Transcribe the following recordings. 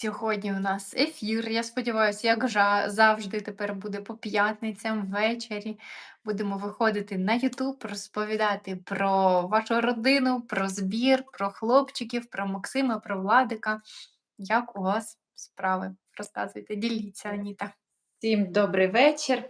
Сьогодні у нас ефір. Я сподіваюся, як завжди тепер буде по п'ятницям ввечері. Будемо виходити на YouTube, розповідати про вашу родину, про збір, про хлопчиків, про Максима, про Владика. Як у вас справи? Розказуйте, діліться, Аніта. Всім добрий вечір.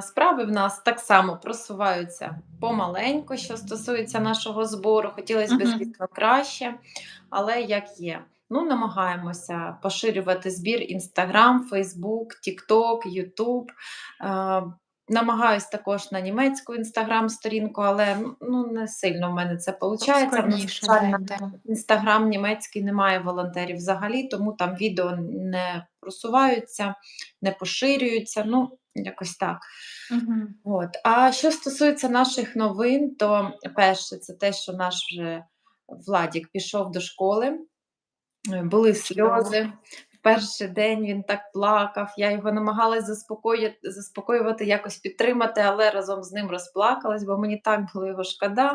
Справи в нас так само просуваються помаленьку, що стосується нашого збору. Хотілося б, звісно, краще, але як є. Ну, намагаємося поширювати збір Instagram, Facebook, TikTok, YouTube. Е, Намагаюсь також на німецьку інстаграм-сторінку, але ну, не сильно в мене це виходить. Інстаграм німецький немає волонтерів взагалі, тому там відео не просуваються, не поширюються. Ну, якось так. Мгм. От. А що стосується наших новин, то перше, це те, що наш вже Владік пішов до школи, були сльози. В перший день він так плакав. Я його намагалась заспокоювати, заспокоювати, якось підтримати, але разом з ним розплакалась, бо мені так було його шкода.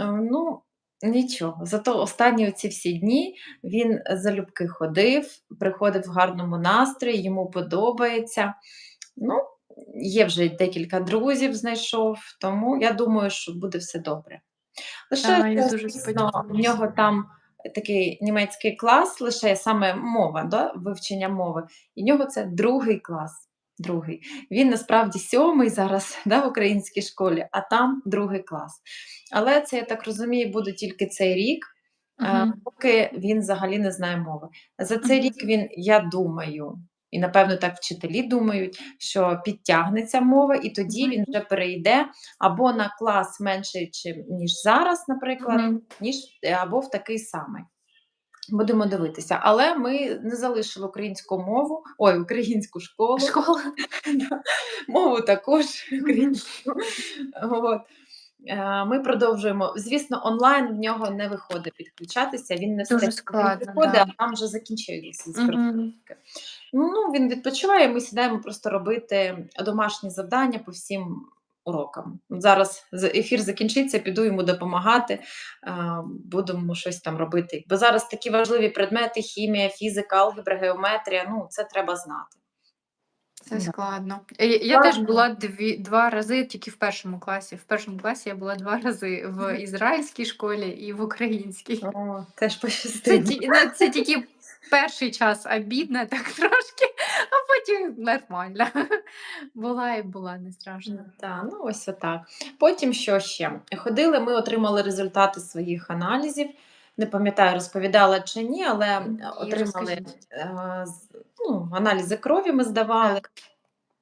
Е, Ну, нічого. Зато останні ці всі дні він залюбки ходив, приходив в гарному настрої, йому подобається. Ну, є вже декілька друзів знайшов, тому я думаю, що буде все добре. Лише Да, я дуже в нього там такий німецький клас, лише саме мова, да, вивчення мови, і в нього це другий клас. Другий. Він насправді сьомий зараз да, в українській школі, а там другий клас. Але це, я так розумію, буде тільки цей рік, uh -huh. поки він взагалі не знає мови. За цей Мгм. рік він, я думаю, і напевно так вчителі думають, що підтягнеться мова, і тоді він вже перейде або на клас менший, чим ніж зараз, наприклад, Мгм. ніж е, або в такий самий. Будемо дивитися. Але ми не залишили українську мову, ой, українську школу, Школа. мову також українську. От. Е, Ми продовжуємо. Звісно, онлайн в нього не виходить підключатися. Він не встиг. Складно, приходить, да. а там вже закінчується Мгм. Ну, він відпочиває, ми сідаємо просто робити домашні завдання по всім урокам. Зараз ефір закінчиться, піду йому допомагати, будемо щось там робити. Бо зараз такі важливі предмети: хімія, фізика, алгебра, геометрія. Ну, це треба знати. Це Да. складно. Я я теж була дві, два рази тільки в першому класі. В першому класі я була два рази в ізраїльській школі і в українській. О, теж пощастило. ті, ну, це тільки перший час обідно, так трошки, а потім нормально. Була і була, не страшно. Так, ну ось отак. Потім що ще? Ходили, ми отримали результати своїх аналізів. Не пам'ятаю, розповідала чи ні, але Ні, отримали е, ну, аналізи крові ми здавали. Так.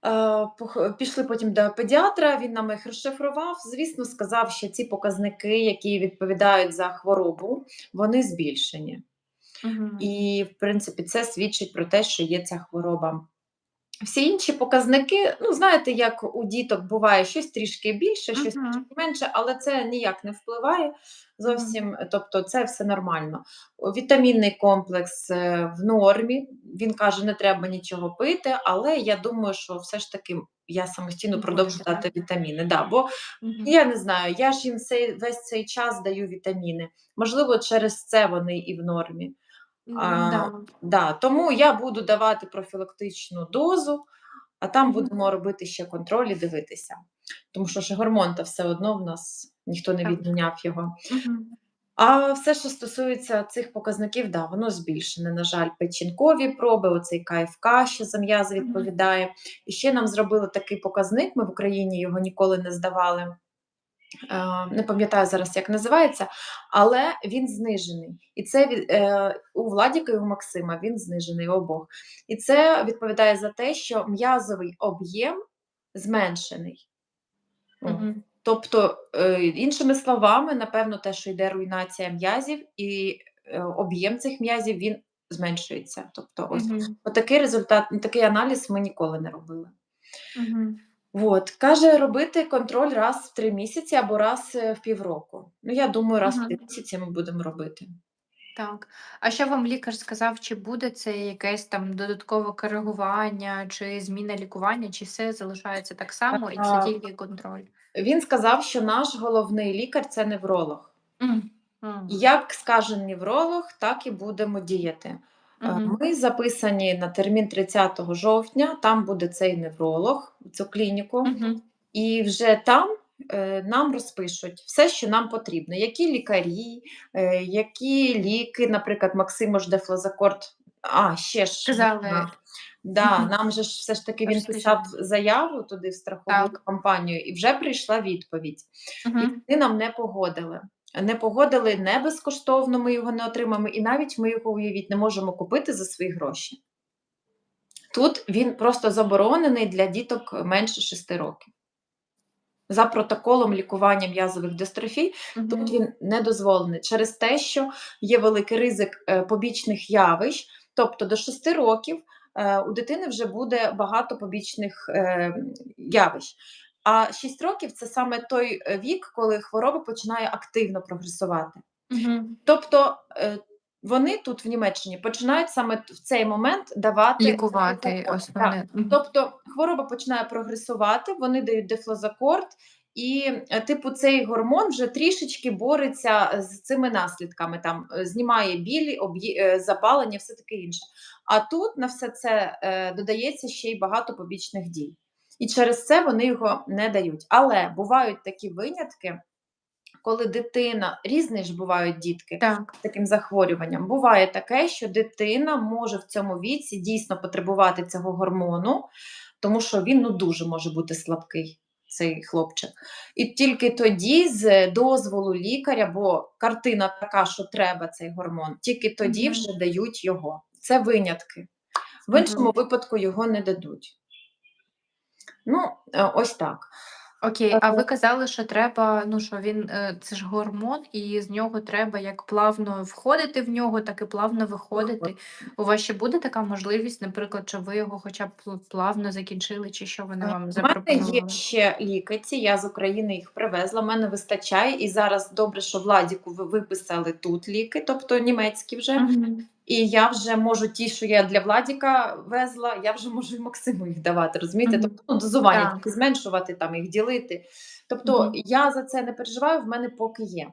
Е, Пішли потім до педіатра, він нам їх розшифрував. Звісно, сказав, що ці показники, які відповідають за хворобу, вони збільшені. І, в принципі, це свідчить про те, що є ця хвороба. Всі інші показники, ну, знаєте, як у діток буває щось трішки більше, щось Мгм. трішки менше, але це ніяк не впливає зовсім. Тобто, це все нормально. Вітамінний комплекс е, в нормі. Він каже, не треба нічого пити, але я думаю, що все ж таки я самостійно продовжу дати вітаміни. Да, бо Мгм. я не знаю, я ж їм цей, весь цей час даю вітаміни. Можливо, через це вони і в нормі. А, да. да, тому я буду давати профілактичну дозу, а там будемо робити ще контроль і дивитися. Тому що ж гормон та все одно в нас ніхто не Так. відміняв його. Мгм. А все, що стосується цих показників, да, воно збільшене. На жаль, печінкові проби, оцей КФК, що за м'язи Мгм. відповідає. І ще нам зробили такий показник, ми в Україні його ніколи не здавали. Е, Не пам'ятаю зараз, як називається, але він знижений. І це е, у Владіка і у Максима він знижений обох. І це відповідає за те, що м'язовий об'єм зменшений. Мгм. Тобто, е, іншими словами, напевно, те, що йде руйнація м'язів, і об'єм цих м'язів він зменшується. Тобто, ось Мгм. такий результат, такий аналіз ми ніколи не робили. Мгм. От, каже, робити контроль раз в три місяці або раз е, в півроку. Ну, я думаю, раз в три Мгм. місяці ми будемо робити. Так. А що вам лікар сказав, чи буде це якесь там додаткове коригування, чи зміна лікування, чи все залишається так само, і це А, тільки контроль? Він сказав, що наш головний лікар це невролог. М, м. Як скаже невролог, так і будемо діяти. Мгм. Ми записані на термін 30 жовтня, там буде цей невролог, цю клініку, Мгм. і вже там е, нам розпишуть все, що нам потрібно. Які лікарі, е, які ліки, наприклад, Максимош Дефлазакорт. А, ще ж Сказали. да, нам же ж все ж таки він писав заяву туди в страхову Так. компанію, і вже прийшла відповідь. І вони нам не погодили. Не погодили не безкоштовно, ми його не отримаємо, і навіть ми його уявіть не можемо купити за свої гроші. Тут він просто заборонений для діток менше 6 років. За протоколом лікування м'язових дистрофій тут він не дозволений через те, що є великий ризик е, побічних явищ, тобто до 6 років е, у дитини вже буде багато побічних е, явищ. А 6 років це саме той е, вік, коли хвороба починає активно прогресувати. Мгм. Тобто е, вони тут в Німеччині починають саме в цей момент давати Лікувати основне. Тобто хвороба починає прогресувати, вони дають дефлазакорт, і е, типу цей гормон вже трішечки бореться з цими наслідками, там знімає білі, об'є- запалення, все таке інше. А тут на все це додається ще й багато побічних дій. І через це вони його не дають. Але бувають такі винятки, коли дитина, різні ж бувають дітки, Так. з таким захворюванням. Буває таке, що дитина може в цьому віці дійсно потребувати цього гормону, тому що він ну, дуже може бути слабкий, цей хлопчик. І тільки тоді, з дозволу лікаря, бо картина така, що треба цей гормон, тільки тоді вже дають його. Це винятки. В іншому випадку його не дадуть. Ну, е, ось так. Окей, а ви казали, що треба, ну що він е, це ж гормон, і з нього треба як плавно входити в нього, так і плавно виходити. У вас ще буде така можливість, наприклад, щоб ви його хоча б пл- плавно закінчили, чи що вони Е, вам У мене є ще лікиці, я з України їх привезла, мене вистачає, і зараз добре, що Владіку ви виписали тут ліки, тобто німецькі вже. Мгм. І я вже можу ті, що я для Владіка везла, я вже можу і Максиму їх давати, розумієте? Мгм. Тобто ну, дозування тільки зменшувати, там їх ділити. Тобто Мгм. я за це не переживаю, в мене поки є.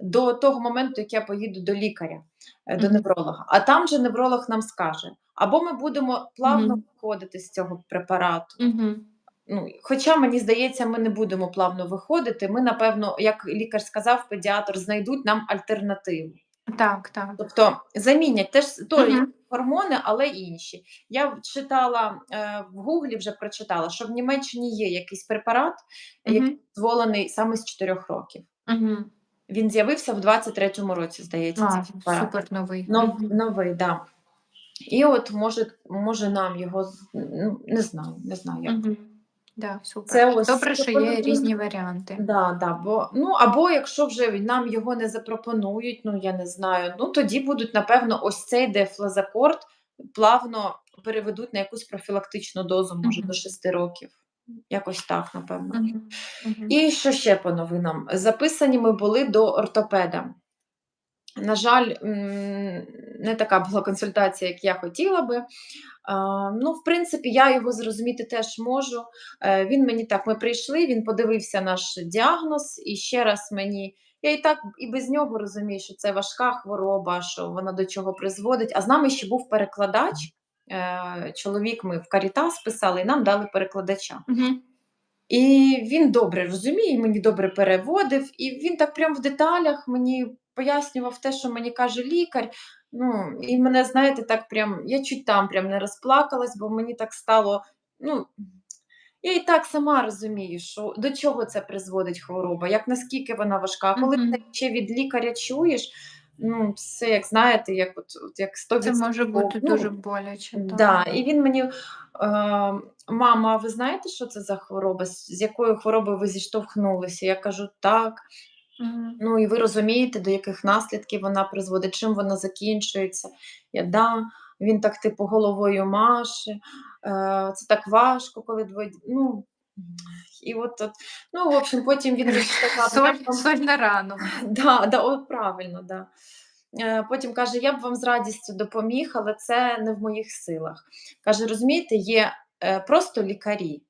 До того моменту, як я поїду до лікаря, е, до Мгм. невролога. А там же невролог нам скаже, або ми будемо плавно Мгм. виходити з цього препарату. Мгм. Ну, хоча мені здається, ми не будемо плавно виходити. Ми, напевно, як лікар сказав, педіатр, знайдуть нам альтернативу. Так, так. Тобто замінять теж той Мгм. гормони, але інші. Я читала е, в Гуглі, вже прочитала, що в Німеччині є якийсь препарат, який Мгм. дозволений саме з 4 років. Мгм. Він з'явився в 23-му році, здається. А, цей препарат. супер новий. Нов, Мгм. новий, да. І от може, може нам його з- ну, не знаю, не знаю як. Мгм. Да, супер. Це ось Добре, що є різні варіанти. Да, да, бо, ну, або якщо вже нам його не запропонують, ну я не знаю, ну тоді будуть, напевно, ось цей дефлазакорд плавно переведуть на якусь профілактичну дозу, може, Мгм. до 6 років. Якось так, напевно. Мгм. Мгм. І що ще по новинам? Записані ми були до ортопеда. На жаль, м, не така була консультація, як я хотіла би. А, Ну, в принципі, я його зрозуміти теж можу. Е, Він мені так, ми прийшли, він подивився наш діагноз і ще раз мені. Я і так і без нього розумію, що це важка хвороба, що вона до чого призводить. А з нами ще був перекладач. Е, Чоловік ми в Карітас писали, і нам дали перекладача. Мгм. І він добре розуміє, мені добре переводив, і він так прям в деталях мені пояснював те, що мені каже лікар. Ну, і мене, знаєте, так прям, я чуть там прям не розплакалась, бо мені так стало. Ну, я і так сама розумію, що до чого це призводить хвороба, як наскільки вона важка. Коли Мгм. ти ще від лікаря чуєш, ну, це як знаєте, як от, от як 100%. Це може бути ну, дуже боляче. так. Да, і він мені, е, мама, ви знаєте, що це за хвороба? З з якою хворобою ви зіштовхнулися? Я кажу, так. Мгм. Ну і ви розумієте, до яких наслідків вона призводить, чим вона закінчується. Я да. Він так, типу, головою маше. Е, це так важко, коли двоє. Ну, і от, от, ну, в общем, потім він Соль, «Я вам- соль на рану. Да, да, от правильно, да. Е, Потім каже, я б вам з радістю допоміг, але це не в моїх силах. Каже, розумієте, є е, просто лікарі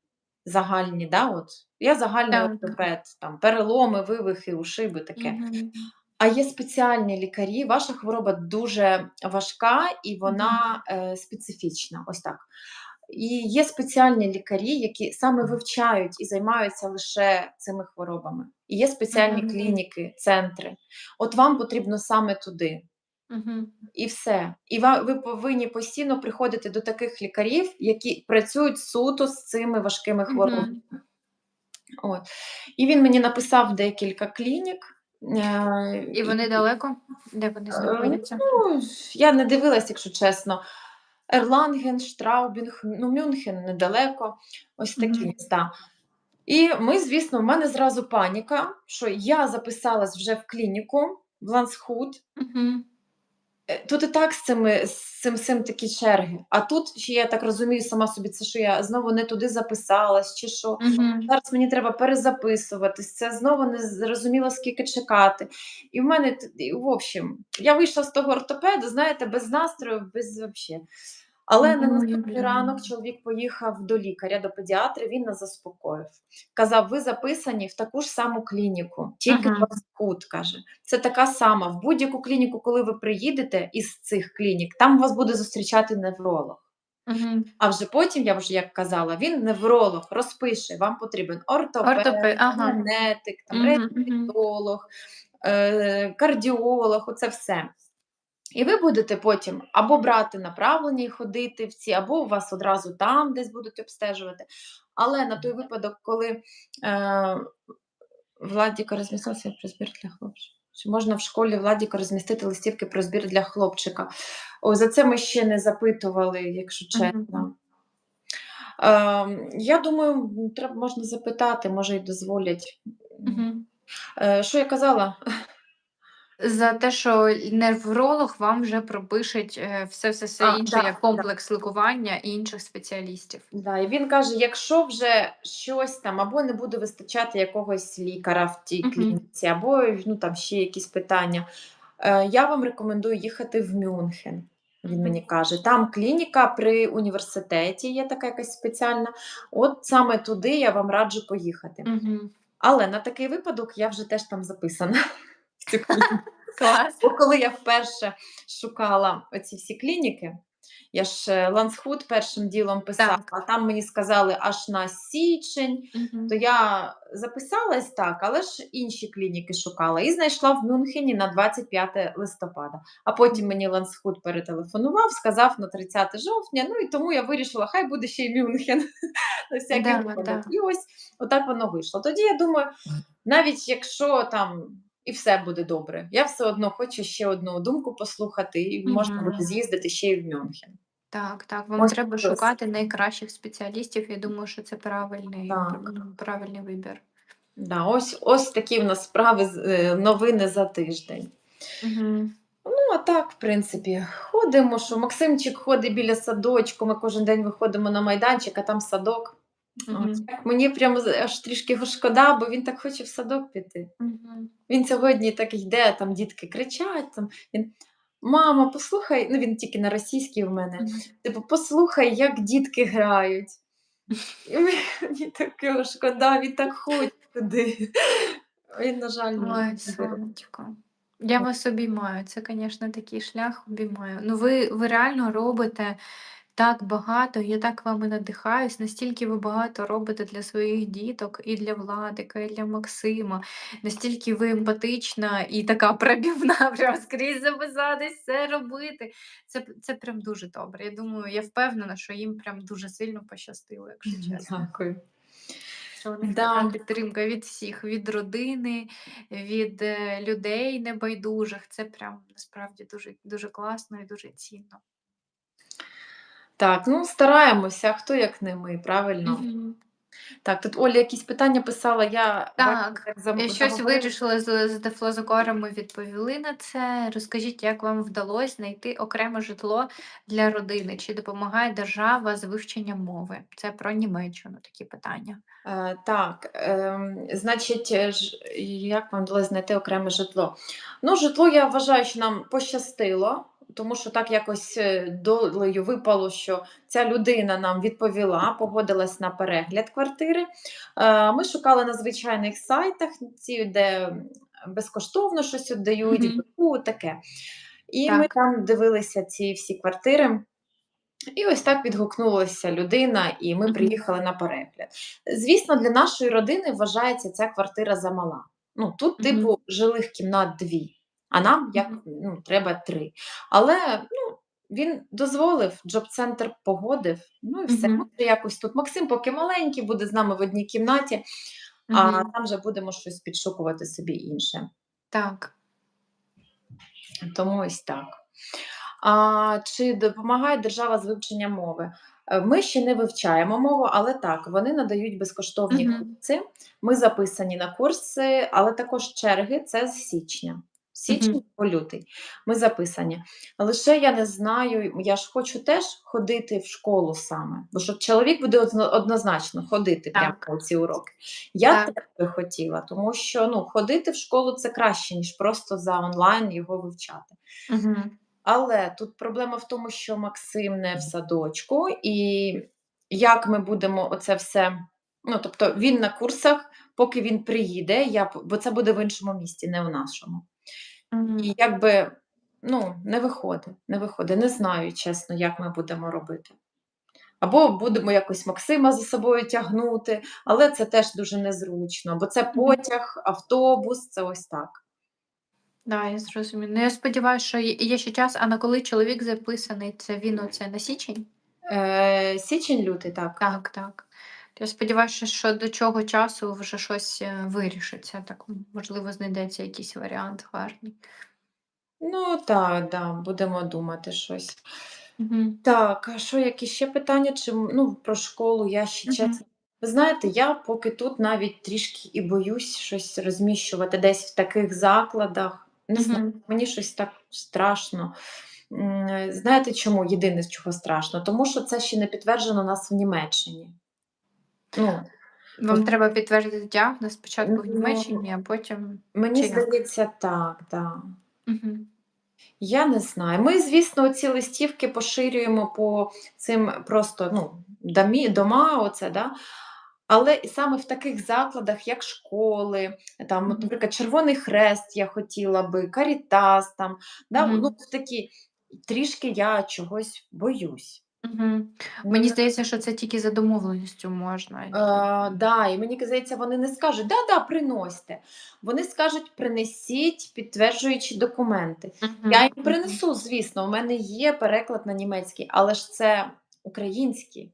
загальні, да, от. Я загальний Так. ортопед, там, переломи, вивихи, ушиби, таке. Мгм. А є спеціальні лікарі. Ваша хвороба дуже важка і вона е, специфічна. Ось так. І є спеціальні лікарі, які саме вивчають і займаються лише цими хворобами. І є спеціальні Мгм. клініки, центри. От вам потрібно саме туди. Мгм. І все. І ва- ви повинні постійно приходити до таких лікарів, які працюють суто з цими важкими хворобами. Мгм. От. І він мені написав декілька клінік. Е, І вони далеко? Де вони Е, знаходяться? Ну, я не дивилась, якщо чесно. Ерланген, Штраубінг, ну, Мюнхен недалеко, ось такі Мгм. міста. І ми, звісно, в мене зразу паніка, що я записалась вже в клініку в Лансхуд. Мгм. Е, Тут і так з цими з цим, цим такі черги. А тут ще я так розумію сама собі, це що я знову не туди записалась, чи що. Мгм. Зараз мені треба перезаписуватись, це знову не зрозуміло, скільки чекати. І в мене, в общем, я вийшла з того ортопеду, знаєте, без настрою, без вообще. Але на наступний ранок чоловік поїхав до лікаря, до педіатра, він нас заспокоїв. Казав, ви записані в таку ж саму клініку, тільки Ага. uh кут, каже. Це така сама. В будь-яку клініку, коли ви приїдете із цих клінік, там вас буде зустрічати невролог. Мгм. А вже потім, я вже як казала, він невролог розпише, вам потрібен ортопед, Ортопед, ага. генетик, там, реабілітолог, е, кардіолог, оце все. І ви будете потім або брати направлення і ходити в ці, або у вас одразу там десь будуть обстежувати. Але на той випадок, коли е, Владіка розмістився про збір для хлопчика. Чи можна в школі Владіка розмістити листівки про збір для хлопчика? О, за це ми ще не запитували, якщо чесно. Е, я думаю, треба можна запитати, може й дозволять. Мгм. Е, що я казала? За те, що невролог вам вже пропишеть е, все, все, все А, інше, да, як да. комплекс лікування і інших спеціалістів. Да, і він каже: якщо вже щось там або не буде вистачати якогось лікаря в тій клініці, або ну, там ще якісь питання, е, я вам рекомендую їхати в Мюнхен. Він мені каже, там клініка при університеті є така якась спеціальна. От саме туди я вам раджу поїхати. Мгм. Але на такий випадок я вже теж там записана. В цю клініку. Клас. Бо коли я вперше шукала оці всі клініки, я ж е, Лансхуд першим ділом писала, Так. а там мені сказали аж на січень, Мгм. то я записалась так, але ж інші клініки шукала і знайшла в Мюнхені на 25 листопада. А потім мені Лансхуд перетелефонував, сказав на 30 жовтня. Ну і тому я вирішила, хай буде ще й Мюнхен на всякий Да, да. І ось отак воно вийшло. Тоді я думаю, навіть якщо там і все буде добре, я все одно хочу ще одну думку послухати, і можна буде з'їздити ще й в Мюнхен. Так, так. Вам Ось треба шукати найкращих спеціалістів. Я думаю, що це правильний, Так. правильний вибір. Да, ось, ось такі в нас справи, е, новини за тиждень. Мгм. Ну, а так, в принципі, ходимо, що Максимчик ходить біля садочку, ми кожен день виходимо на майданчик, а там садок. Мгм. От. Мені прямо аж трішки його шкода, бо він так хоче в садок піти. Мгм. Він сьогодні так йде, там дітки кричать. Там, він, Мама, послухай, ну він тільки на російській в мене. Мгм. Типу, послухай, як дітки грають. І мені так його шкода, він так хоче туди. Він, на жаль, Ой, сонечко. Я вас обіймаю. Це, звісно, такий шлях обіймаю. Ну, ви, ви реально робите так багато, я так вами надихаюсь, настільки ви багато робите для своїх діток, і для Владика, і для Максима. Настільки ви емпатична і така пробівна, прям скрізь записатись, все робити. Це, це прям дуже добре. Я думаю, я впевнена, що їм прям дуже сильно пощастило, якщо чесно. Дякую. Що у них Да. така підтримка від всіх, від родини, від е, людей небайдужих. Це прям насправді дуже, дуже класно і дуже цінно. Так, ну стараємося, хто як не ми, правильно? Мгм. Так, тут Оля якісь питання писала, я Так, бачу, зам- Я щось заговорила. вирішила з, з дефлозокорами відповіли на це. Розкажіть, як вам вдалося знайти окреме житло для родини? Чи допомагає держава з вивченням мови? Це про Німеччину такі питання. Е, Так, ем, значить, е, ж- як вам вдалося знайти окреме житло? Ну, житло я вважаю, що нам пощастило, тому що так якось е, долею випало, що ця людина нам відповіла, погодилась на перегляд квартири. Е, Ми шукали на звичайних сайтах, ці, де безкоштовно щось віддають, Мгм. ну, таке. І ми там дивилися ці всі квартири. І ось так відгукнулася людина, і ми приїхали на перегляд. Звісно, для нашої родини вважається ця квартира замала. Ну, тут, типу, жилих кімнат дві, а нам як ну, треба три. Але ну, він дозволив, джоб-центр погодив. Ну і все. Може, якось тут Максим, поки маленький, буде з нами в одній кімнаті, а там вже будемо щось підшукувати собі інше. Так. Тому ось так. А, чи допомагає держава з вивченням мови? Е, Ми ще не вивчаємо мову, але так, вони надають безкоштовні курси. Ми записані на курси, але також черги це з січня. Січень Мгм. по лютий. Ми записані. Лише я не знаю, я ж хочу теж ходити в школу саме, бо що чоловік буде однозначно ходити прямо ці уроки. Я Так. теж би хотіла, тому що ну, ходити в школу це краще, ніж просто за онлайн його вивчати. Мгм. Але тут проблема в тому, що Максим не в садочку, і як ми будемо оце все. Ну, тобто він на курсах, поки він приїде, я, бо це буде в іншому місті, не в нашому. Мгм. І якби ну, не виходить, не виходить. Не знаю, чесно, як ми будемо робити. Або будемо якось Максима за собою тягнути, але це теж дуже незручно, бо це Мгм. потяг, автобус, це ось так. Да, я зрозуміла. Ну, я сподіваюся, що є є ще час, а на коли чоловік записаний, це він оце на січень? Е, січень-лютий, так. Так, так. Я сподіваюся, що до цього часу вже щось е, вирішиться. Так, можливо, знайдеться якийсь варіант гарний. Ну, так, да, будемо думати щось. Мгм. Так, а що, які ще питання? Чи, ну, про школу я ще чесно. Ви знаєте, я поки тут навіть трішки і боюсь щось розміщувати десь в таких закладах. Не знаю, мені щось так страшно. Знаєте чому? Єдине, з чого страшно? Тому що це ще не підтверджено у нас в Німеччині. Ну, Вам от, треба підтвердити діагноз спочатку в ну, Німеччині, а потім мені чи як? здається, так, так. Мгм. Я не знаю. Ми, звісно, ці листівки поширюємо по цим просто ну, домі, дома, оце, да? але і саме в таких закладах, як школи, там, от, Мгм. наприклад, Червоний Хрест я хотіла би, Карітас, там, да? ну, Мгм. в такі, трішки я чогось боюсь. Мгм. Мені здається, що це тільки за домовленістю можна. Е, да, і мені здається, вони не скажуть, да-да, приносьте. Вони скажуть, принесіть підтверджуючі документи. Я Мгм. їм Мгм. принесу, звісно, у мене є переклад на німецький, але ж це український.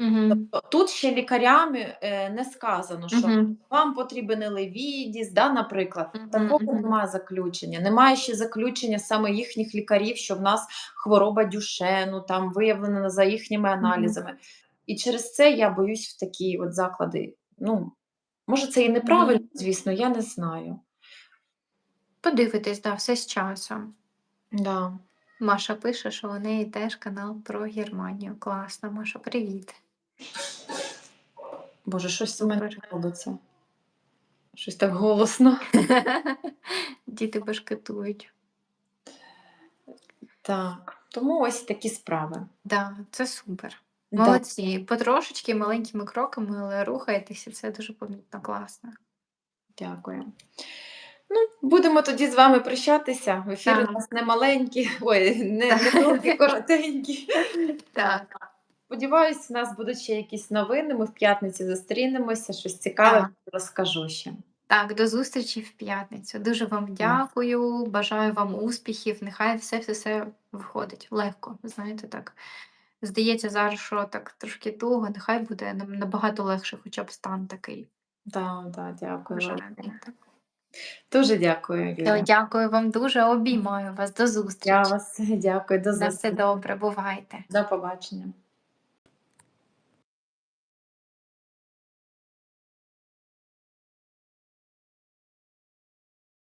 Мгм. Тобто тут ще лікарями е, не сказано, що Мгм. вам потрібен елевідіс, да, наприклад. Мгм. Такого Мгм. немає заключення. Немає ще заключення саме їхніх лікарів, що в нас хвороба дюшену, там виявлена за їхніми Мгм. аналізами. І через це я боюсь в такі от заклади. Ну, може, це і Мгм. неправильно, звісно, я не знаю. Подивитись, да, все з часом. Да. Маша пише, що у неї теж канал про Германію. Класно, Маша, привіт. Боже, щось у мене робиться. Щось так голосно. Діти башкетують. Так, тому ось такі справи. Да, це супер. Да. Молодці. Потрошечки, маленькими кроками, але рухаєтеся, це дуже помітно, класно. Дякую. Ну, будемо тоді з вами прощатися. Ефіри у нас не маленькі, ой, не, не довгі, коротенькі. Так, Сподіваюсь, у нас будуть ще якісь новини. Ми в п'ятниці зустрінемося, щось цікаве так. розкажу ще. Так, до зустрічі в п'ятницю. Дуже вам дякую. Бажаю вам успіхів. Нехай все все все виходить легко. Знаєте, так. Здається, зараз, що так трошки туго, нехай буде набагато легше, хоча б стан такий. Так, да, дякую. Так. Дуже дякую, Юля. Дякую вам дуже. Обіймаю вас. До зустрічі. Я вас дякую, до На все добре, бувайте. До побачення.